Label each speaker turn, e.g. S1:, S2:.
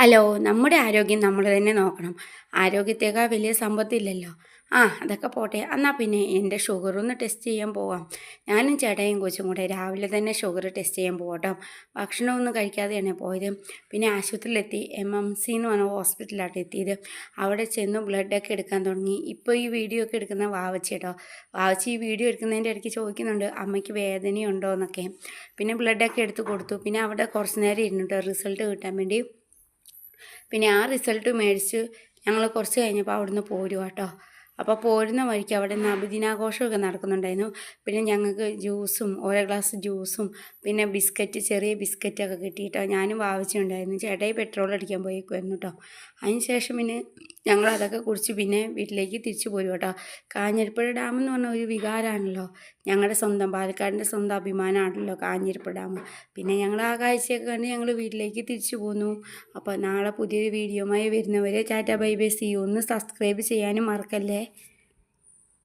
S1: Hello നമ്മുടെ ആരോഗ്യം നമ്മൾ തന്നെ നോക്കണം. ആരോഗ്യത്തേക്കാൾ വലിയ സമ്പത്തില്ലല്ലോ. ആ അതൊക്കെ പോട്ടെ. എന്നാൽ പിന്നെ എന്റെ ഷുഗർ ഒന്ന് ടെസ്റ്റ് ചെയ്യാൻ പോവാം. ഞാനും ചേട്ടയും കൊച്ചും കൂടെ രാവിലെ തന്നെ ഷുഗർ ടെസ്റ്റ് ചെയ്യാൻ പോകട്ടോ ഭക്ഷണമൊന്നും കഴിക്കാതെയാണ് പോയത്. പിന്നെ ആശുപത്രിയിലെത്തി. എം എം സി എന്ന് പറഞ്ഞ ഹോസ്പിറ്റലാണ് എത്തിയത്. അവിടെ ചെന്ന് ബ്ലഡൊക്കെ എടുക്കാൻ തുടങ്ങി. ഇപ്പോൾ ഈ വീഡിയോ ഒക്കെ എടുക്കുന്ന വാവച്ചി കേട്ടോ. വാവച്ചി ഈ വീഡിയോ എടുക്കുന്നതിന്റെ ഇടയ്ക്ക് ചോദിക്കുന്നുണ്ട് അമ്മയ്ക്ക് വേദനയുണ്ടോ? എന്നൊക്കെ. പിന്നെ ബ്ലഡൊക്കെ എടുത്ത് കൊടുത്തു. പിന്നെ അവിടെ കുറച്ച് നേരം ഇരുന്നിട്ട് റിസൾട്ട് കിട്ടാൻ വേണ്ടി പിന്നെ ആ റിസൾട്ട് മേടിച്ച് ഞങ്ങൾ കുറച്ച് കഴിഞ്ഞപ്പോൾ അവിടുന്ന് പോരുക കേട്ടോ അപ്പോൾ പോരുന്ന വഴിക്ക് അവിടെ നിന്ന് നബിദിനാഘോഷമൊക്കെ നടക്കുന്നുണ്ടായിരുന്നു. പിന്നെ ഞങ്ങൾക്ക് ജ്യൂസും ഓരോ ഗ്ലാസ് ജ്യൂസും പിന്നെ ബിസ്ക്കറ്റ് ചെറിയ ബിസ്ക്കറ്റൊക്കെ കിട്ടിയിട്ടോ ഞാനും വാവിച്ചിട്ടുണ്ടായിരുന്നു ചേട്ടായി പെട്രോൾ അടിക്കാൻ പോയിക്കുമായിരുന്നു കേട്ടോ അതിന് ശേഷം പിന്നെ ഞങ്ങൾ അതൊക്കെ കുടിച്ച് പിന്നെ വീട്ടിലേക്ക് തിരിച്ചു പോരും കേട്ടോ. കാഞ്ഞിരപ്പുഴ ഡാം എന്ന് പറഞ്ഞ ഒരു വികാരമാണല്ലോ. ഞങ്ങളുടെ സ്വന്തം പാലക്കാടിന്റെ സ്വന്തം അഭിമാനമാണല്ലോ കാഞ്ഞിരപ്പുഴ ഡാം. പിന്നെ ഞങ്ങൾ ആ കാഴ്ചയൊക്കെ കണ്ട് ഞങ്ങൾ വീട്ടിലേക്ക് തിരിച്ചു പോന്നു. അപ്പോൾ നാളെ പുതിയൊരു വീഡിയോമായി വരുന്നവരെ ടാറ്റ ബൈ ബൈ സി ഒന്ന് സബ്സ്ക്രൈബ് ചെയ്യാനും മറക്കല്ലേ?